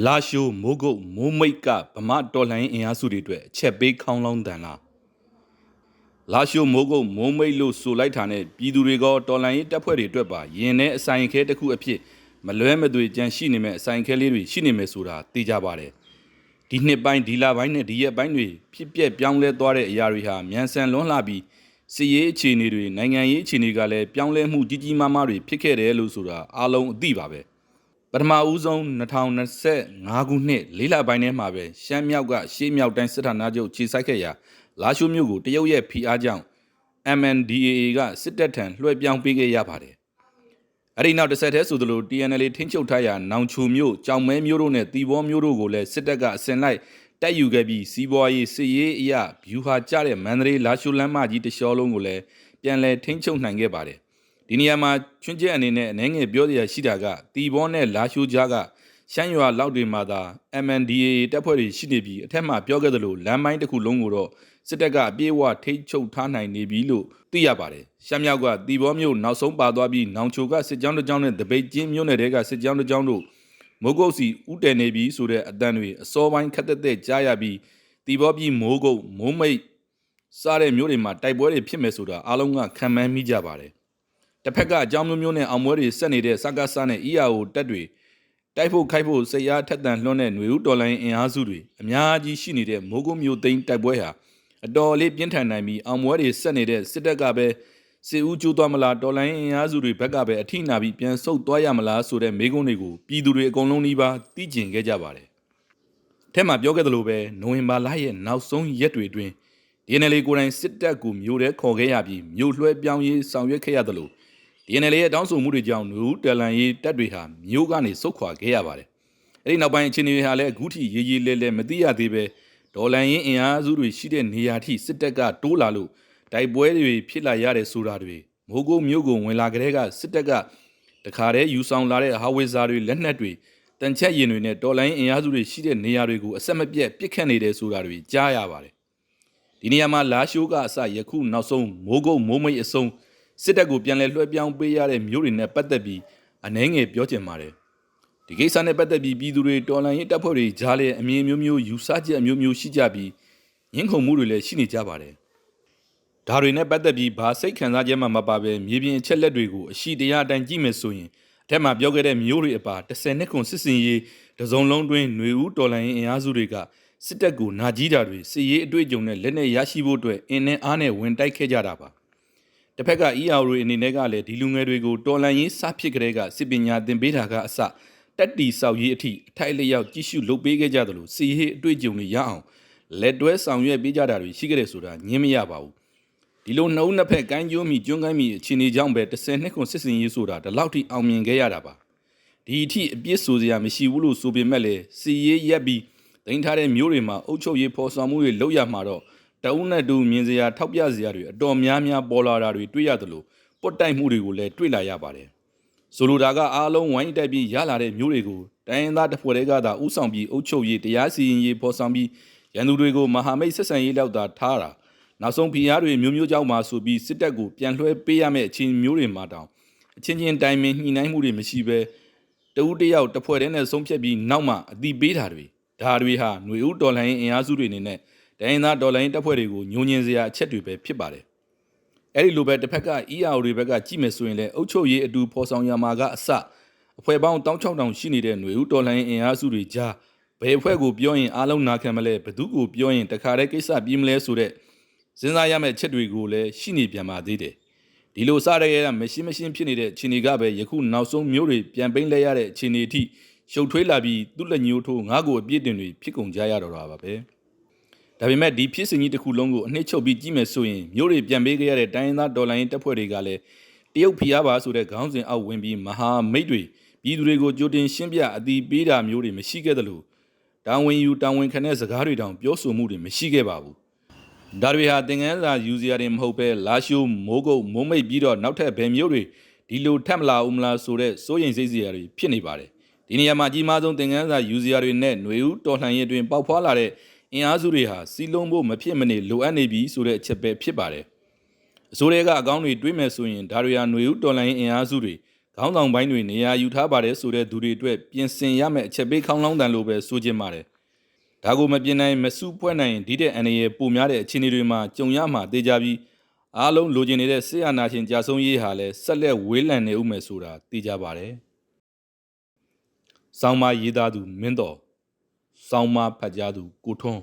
လာရှိုးမိုးကုတ်မိုးမိတ်ကဗမာတော်လှန်ရေးအင်အားစုတွေအတွက်အချက်ပေးခေါင်းလောင်းတန်လားလာရှိုးမိုးကုတ်မိုးမိတ်လို့ဆိုလိုက်တာနဲ့ပြည်သူတွေကတော်လှန်ရေးတပ်ဖွဲ့တွေအတွက်ပါရင်ထဲအဆိုင်ခဲတစ်ခုအဖြစ်မလွဲမသွေကြံရှိနေမဲ့အဆိုင်ခဲလေးတွေရှိနေမယ်ဆိုတာသိကြပါတယ်ဒီနှစ်ပိုင်းဒီလပိုင်းနဲ့ဒီရက်ပိုင်းတွေဖြစ်ပျက်ပြောင်းလဲသွားတဲ့အရာတွေဟာမြန်ဆန်လွန်းလာပြီးစီရေးအခြေအနေတွေနိုင်ငံရေးအခြေအနေကလည်းပြောင်းလဲမှုကြီးကြီးမားမားတွေဖြစ်ခဲ့တယ်လို့ဆိုတာအားလုံးအသိပါပဲ ပထမဦးဆုံး2025ခုနှစ်လေးလပိုင်းထဲမှာပဲရှမ်းမြောက်ကရှေးမြောက်တိုင်းစစ်ဌာနချုပ်ခြေစိုက်ခဲ့ရာလာရှိုးမြို့ကိုတရုတ်ရဲ့ဖိအားကြောင့် MNDAA ကစစ်တပ်ထံလွှဲပြောင်းပေးခဲ့ရပါတယ်အဲ့ဒီနောက်တစ်ဆက်တည်းဆိုသလို TNL ထိန်းချုပ်ထားရာနောင်ချိုမြို့ကြောင်မဲမြို့တို့နဲ့တီဘောမြို့တို့ကိုလည်းစစ်တပ်ကအစင်လိုက်တိုက်ယူခဲ့ပြီးစီးပွားရေးစစ်ရေးအရာဗျူဟာကျတဲ့မန္တလေးလာရှိုးလမ်းမကြီးတလျှောလုံးကိုလည်းပြန်လည်ထိန်းချုပ်နိုင်ခဲ့ပါတယ် ဒီနေရာမှာချွန်းကျက်အနေနဲ့အနေငယ်ပြောစရာရှိတာကတီဘောနဲ့လာရှိုးကြားကရှမ်းရွာလောက်တွေမှာသာ MNDAA တပ်ဖွဲ့တွေရှိနေပြီးအထက်မှာပြောခဲ့သလိုလမ်းမိုင်းတစ်ခုလုံးကိုတော့စစ်တပ်ကအပြေးအဝထိန်းချုပ်ထားနိုင်နေပြီလို့သိရပါတယ်။ရှမ်းမြောက်ကတီဘောမြို့နောက်ဆုံးပါသွားပြီးနောင်ချိုကစစ်ကြောင်းတစ်ကြောင်းနဲ့တပိတ်ကျင်းမြို့နယ်တဲကစစ်ကြောင်းတစ်ကြောင်းတို့မိုးကုတ်စီဥတည်နေပြီဆိုတဲ့အတန်းတွေအစောပိုင်းခက်တက်တက်ကြားရပြီးတီဘောပြည်မိုးကုတ်မိုးမိတ်စားတဲ့မြို့တွေမှာတိုက်ပွဲတွေဖြစ်မယ်ဆိုတာအားလုံးကခံမှန်းမိကြပါတယ်။ တစ်ဖက်ကအကြောင်းမျိုးမျိုးနဲ့အောင်ပွဲတွေဆက်နေတဲ့စကားစားနဲ့ EAO တက်တွေတိုက်ဖို့ခိုက်ဖို့စိတ်အားထက်သန်လွှန်းတဲ့ຫນွေဦးတော်လိုင်းအင်အားစုတွေအများကြီးရှိနေတဲ့မိုးကုတ်မြို့သိမ်းတိုက်ပွဲဟာအတော်လေးပြင်းထန်နိုင်ပြီးအောင်ပွဲတွေဆက်နေတဲ့စစ်တပ်ကပဲစစ်ဦးကျိုးသွားမလားတော်လိုင်းအင်အားစုတွေဘက်ကပဲအထိနာပြီးပြန်ဆုတ်သွားရမလားဆိုတဲ့မေးခွန်းတွေကိုပြည်သူတွေအကုန်လုံးနှီးပါသိကျင်ခဲ့ကြပါတယ်။ထဲမှာပြောခဲ့သလိုပဲနိုဝင်ဘာလရဲ့နောက်ဆုံးရက်တွေအတွင်း DNL ကိုယ်တိုင်စစ်တပ်ကိုမျိုးတဲ့ခေါ်ခဲ့ရပြီးမျိုးလွှဲပြောင်းရေးဆောင်ရွက်ခဲ့ရသလို DNL ရဲ့တောင်းဆိုမှုတွေကြောင့်နူတလန်ရေးတပ်တွေဟာမျိုးကနေဆုတ်ခွာခဲ့ရပါတယ်။အဲဒီနောက်ပိုင်းအခြေအနေတွေဟာလည်းအခုထိရေးရေးလဲလဲမသိရသေးပဲဒေါ်လန်ရင်အင်အားစုတွေရှိတဲ့နေရာထိစစ်တပ်ကတိုးလာလို့တိုက်ပွဲတွေဖြစ်လာရတဲ့ဆိုတာတွေမိုးကုတ်မြို့ကိုဝင်လာကြတဲ့ကစစ်တပ်ကတခါတည်းယူဆောင်လာတဲ့ဟာဝေဇာတွေလက်နက်တွေတန်ချက်ရင်တွေနဲ့တော်လိုင်းအင်အားစုတွေရှိတဲ့နေရာတွေကိုအဆက်မပြတ်ပစ်ခတ်နေတယ်ဆိုတာတွေကြားရပါတယ်ဒီနေရာမှာလာရှိုးကအစယခုနောက်ဆုံးမိုးကုတ်မိုးမိတ်အစုံ စစ်တပ်ကိုပြန်လည်လွှဲပြောင်းပေးရတဲ့မျိုးတွေနဲ့ပတ်သက်ပြီးအနှဲငယ်ပြောချင်ပါတယ်ဒီကိစ္စနဲ့ပတ်သက်ပြီးပြည်သူတွေတော်လှန်ရေးတပ်ဖွဲ့တွေကြားလဲအမြင်မျိုးမျိုးယူဆချက်အမျိုးမျိုးရှိကြပြီးရင်းခုန်မှုတွေလည်းရှိနေကြပါတယ်ဒါတွေနဲ့ပတ်သက်ပြီးဘာစိတ်ခံစားချက်မှမပါပဲမြေပြင်အချက်လက်တွေကိုအရှိတရားအတိုင်းကြည့်မယ်ဆိုရင်အထက်မှာပြောခဲ့တဲ့မျိုးတွေအပါ10နှစ်ခွန်စစ်စင်ရေးတစုံလုံးတွင်ຫນွေဦးတော်လှန်ရေးအင်အားစုတွေကစစ်တပ်ကိုနာကြီးတာတွေစစ်ရေးအတွေ့အကြုံနဲ့လက်နက်ရရှိဖို့အတွက်အင်းနဲ့အားနဲ့ဝင်တိုက်ခဲ့ကြတာပါ တစ်ဖက်က EAO တွေအနေနဲ့ကလည်းဒီလူငယ်တွေကိုတော်လှန်ရေးစဖြစ်ကြတဲ့ကစစ်ပညာသင်ပေးတာကအစတက်တီဆောက်ရေးအထိအထိုက်လျောက်ကြီးစုလုပ်ပေးခဲ့ကြသလိုစီဟေးအတွေ့အကြုံတွေရအောင်လက်တွဲဆောင်ရွက်ပေးကြတာတွေရှိခဲ့တယ်ဆိုတာညင်းမရပါဘူးဒီလိုနှုံးနှစ်ဖက်ကိုင်းကျိုးမိကျွန်းကိုင်းမိအခြေအနေကြောင့်ပဲ30နှစ်ခွန်စစ်စင်ရေးဆိုတာဒီလောက်ထိအောင်မြင်ခဲ့ရတာပါဒီအထိအပြစ်ဆိုစရာမရှိဘူးလို့ဆိုပေမဲ့လည်းစီရေးရက်ပြီးတင်ထားတဲ့မျိုးတွေမှာအုပ်ချုပ်ရေးဖော်ဆောင်မှုတွေလုပ်ရမှာတော့ တအုပ်နဲ့တူမြင်စရာထောက်ပြစရာတွေအတော်များများပေါ်လာတာတွေတွေ့ရသလိုပွတ်တိုက်မှုတွေကိုလည်းတွေ့လာရပါတယ်ဆိုလိုတာကအားလုံးဝိုင်းတိုက်ပြီးရလာတဲ့မျိုးတွေကိုတိုင်းရင်းသားတပ်ဖွဲ့တွေကသာဥဆောင်ပြီးအုပ်ချုပ်ရေးတရားစီရင်ရေးဖော်ဆောင်ပြီးရန်သူတွေကိုမဟာမိတ်ဆက်ဆံရေးလောက်သာထားတာနောက်ဆုံးဖိအားတွေမျိုးမျိုးကြောင့်မှဆိုပြီးစစ်တပ်ကိုပြန်လွှဲပေးရမယ့်အခြေမျိုးတွေမှာတောင်အချင်းချင်းတိုင်ပင်ညှိနှိုင်းမှုတွေမရှိဘဲတဦးတယောက်တစ်ဖွဲ့တည်းနဲ့ဆုံးဖြတ်ပြီးနောက်မှအတိပေးတာတွေဒါတွေဟာຫນွေဦးတော်လှန်ရေးအင်အားစုတွေအနေနဲ့ ဒိုင်းသားဒေါ်လာရင်းတပ်ဖွဲ့တွေကိုညှို့ညင်စရာအချက်တွေပဲဖြစ်ပါတယ်။အဲဒီလိုပဲတစ်ဖက်က EAO တွေဘက်ကကြည့်မယ်ဆိုရင်လည်းအုပ်ချုပ်ရေးအတူဖော်ဆောင်ရမှာကအစအဖွဲ့ပေါင်း16000ရှိနေတဲ့ຫນွေဦးတော်လိုင်းအင်အားစုတွေကြားဘယ်အဖွဲ့ကိုပြောရင်အားလုံးနာခံမလဲဘသူကိုပြောရင်တခါတည်းကိစ္စပြီးမလဲဆိုတဲ့စဉ်းစားရမယ့်ချက်တွေကိုလည်းရှိနေပြန်ပါသေးတယ်။ဒီလိုစရရဲ့မရှိမရှင်းဖြစ်နေတဲ့ခြေနေကပဲယခုနောက်ဆုံးမျိုးတွေပြန်ပိမ့်လဲရတဲ့ခြေနေအထိရှုပ်ထွေးလာပြီးသူ့လက်ညှိုးထိုးငါ့ကိုအပြစ်တင်တွေဖြစ်ကုန်ကြရတော့တာပါပဲ။ ဒါပေမဲ့ဒီဖြစ်စဉ်ကြီးတစ်ခုလုံးကိုအနှစ်ချုပ်ပြီးကြည့်မယ်ဆိုရင်မြို့တွေပြန်ပေးခဲ့ရတဲ့တိုင်းရင်းသားဒေါ်လာရင်းတပ်ဖွဲ့တွေကလည်းတရုတ်ဖိအားပါဆိုတဲ့ခေါင်းစဉ်အောက်ဝင်ပြီးမဟာမိတ်တွေပြည်သူတွေကိုကြိုတင်ရှင်းပြအတိပေးတာမျိုးတွေမရှိခဲ့သလိုတာဝန်ယူတာဝန်ခံတဲ့စကားတွေတောင်ပြောဆိုမှုတွေမရှိခဲ့ပါဘူးဒါတွေဟာသင်ငန်းစာယူစရာတွေမဟုတ်ပဲလာရှိုးမိုးကုတ်မိုးမိတ်ပြီးတော့နောက်ထပ်ဘယ်မျိုးတွေဒီလိုထက်မလာဦးမလားဆိုတဲ့စိုးရိမ်စိတ်စရာတွေဖြစ်နေပါတယ်ဒီနေရာမှာအကြီးမားဆုံးသင်ငန်းစာယူစရာတွေနဲ့ຫນွေဦးတော်လှန်ရေးအတွင်းပေါက်ဖွာလာတဲ့ အင်အားစုတွေဟာစီလုံးဖို့မဖြစ်မနေလိုအပ်နေပြီဆိုတဲ့အချက်ပဲဖြစ်ပါတယ်အစိုးရကအကောင်းတွေတွေးမယ်ဆိုရင်ဒါတွေဟာຫນွေဦးတော်လိုင်းအင်အားစုတွေခေါင်းဆောင်ပိုင်းတွေနေရာယူထားပါတယ်ဆိုတဲ့သူတွေအတွက်ပြင်ဆင်ရမယ့်အချက်ပေးခေါင်းလောင်းတန်လို့ပဲဆိုချင်ပါတယ်။ဒါကိုမပြင်နိုင်မစုဖွဲ့နိုင်ဒီတဲ့အနေရဲ့ပုံများတဲ့အခြေအနေတွေမှာကြုံရမှာတေးကြပြီးအားလုံးလိုချင်နေတဲ့ဆေးအာနာရှင်ကြာဆုံးရေးဟာလည်းဆက်လက်ဝေးလံနေဦးမယ်ဆိုတာသိကြပါတယ်။ဆောင်းမရေးသားသူမင်းတော် ဆောင်းမဖတ်ကြားသူကိုထွန်း